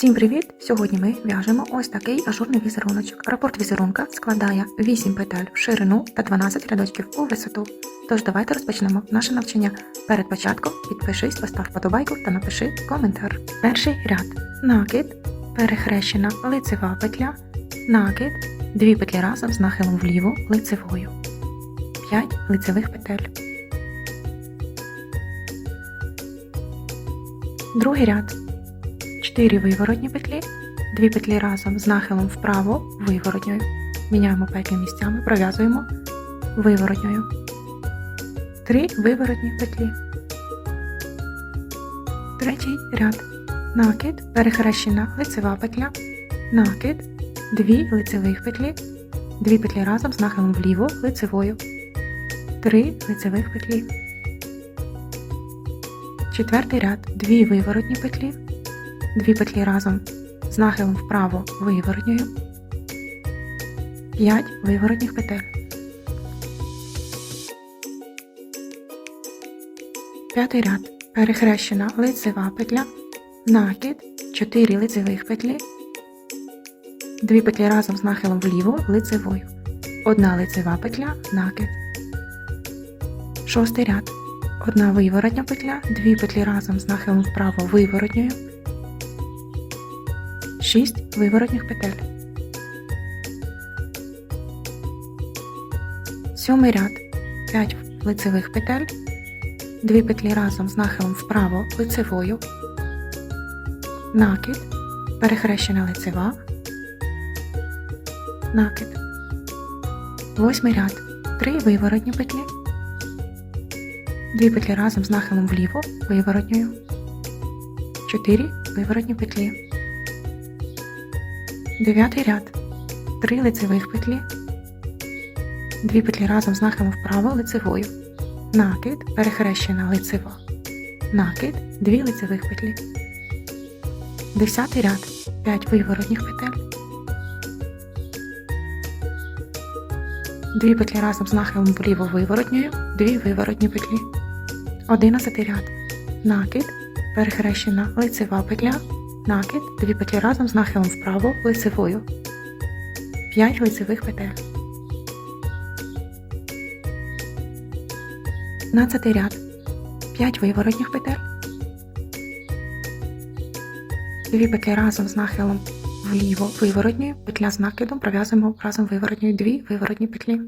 Всім привіт! Сьогодні ми в'яжемо ось такий ажурний візеруночок. Рапорт візерунка складає 8 петель в ширину та 12 рядочків у висоту. Тож давайте розпочнемо наше навчання. Перед початком підпишись, постав вподобайку та напиши коментар. Перший ряд. Накид, перехрещена лицева петля, накид, дві петлі разом з нахилом вліво лицевою. 5 лицевих петель. Другий ряд. 4 виворотні петлі, 2 петлі разом з нахилом вправо виворотньою. Міняємо петлі місцями, пров'язуємо виворотньою. 3 виворотні петлі. Третій ряд. Накид, перехрещена лицева петля, накид, 2 лицевих петлі, 2 петлі разом з нахилом вліво лицевою. 3 лицевих петлі. Четвертий ряд. 2 виворотні петлі, Дві петлі разом з нахилом вправо виворотньою, 5 виворотніх петель. П'ятий ряд. Перехрещена лицева петля, накид, 4 лицевих петлі, 2 петлі разом з нахилом вліво лицевою, одна лицева петля, накид. Шостий ряд. Одна виворотня петля, 2 петлі разом з нахилом вправо виворотньою, 6 виворотніх петель. Сьомий ряд 5 лицевих петель, 2 петлі разом з нахилом вправо лицевою, накид, перехрещена лицева, накид. Восьмий ряд 3 виворотні петлі, 2 петлі разом з нахилом вліво виворотньою, 4 виворотні петлі. Дев'ятий ряд. 3 лицевих петлі, 2 петлі разом з нахилом вправо лицевою, накид, перехрещена лицева, накид, 2 лицевих петлі. Десятий ряд. 5 виворотніх петель, 2 петлі разом з нахилом вліво виворотньою, 2 виворотні петлі. Одинадцятий ряд. Накид, перехрещена лицева петля, накид, 2 петлі разом з нахилом вправо лицевою, 5 лицевих петель. 15 ряд, 5 виворотніх петель, 2 петлі разом з нахилом вліво виворотньою, петля з накидом пров'язуємо разом виворотньою 2 виворотні петлі.